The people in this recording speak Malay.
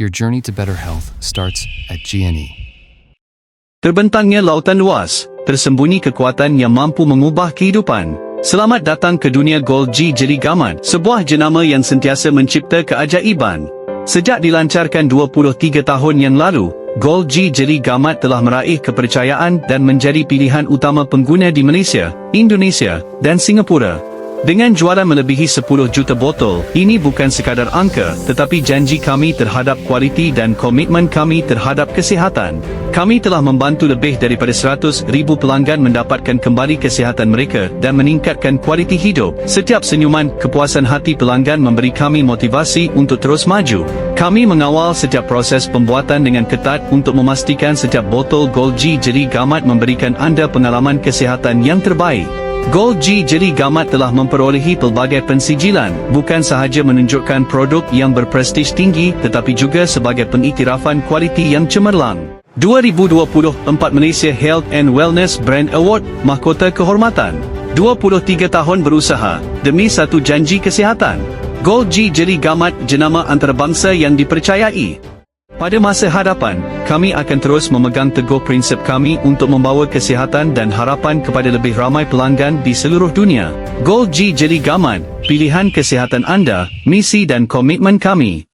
Your journey to better health starts at. GNE. Terbentangnya lautan luas, tersembunyi kekuatan yang mampu mengubah kehidupan. Selamat datang ke dunia Gold G Jeli Gamat, sebuah jenama yang sentiasa mencipta keajaiban. Sejak dilancarkan 23 tahun yang lalu, Gold G Jeli Gamat telah meraih kepercayaan dan menjadi pilihan utama pengguna di Malaysia, Indonesia, dan Singapura. Dengan jualan melebihi 10 juta botol, ini bukan sekadar angka, tetapi janji kami terhadap kualiti dan komitmen kami terhadap kesihatan. Kami telah membantu lebih daripada 100 ribu pelanggan mendapatkan kembali kesihatan mereka dan meningkatkan kualiti hidup. Setiap senyuman, kepuasan hati pelanggan memberi kami motivasi untuk terus maju. Kami mengawal setiap proses pembuatan dengan ketat untuk memastikan setiap botol Gold G Jeli Gamat memberikan anda pengalaman kesihatan yang terbaik. Gold G Jeli Gamat telah memperolehi pelbagai pensijilan, bukan sahaja menunjukkan produk yang berprestij tinggi tetapi juga sebagai pengiktirafan kualiti yang cemerlang. 2024 Malaysia Health and Wellness Brand Award Mahkota Kehormatan. 23 tahun berusaha demi satu janji kesihatan. Gold G Jeli Gamat jenama antarabangsa yang dipercayai pada masa hadapan, kami akan terus memegang teguh prinsip kami untuk membawa kesihatan dan harapan kepada lebih ramai pelanggan di seluruh dunia. Gold G Jeli Gamat, pilihan kesihatan anda, misi dan komitmen kami.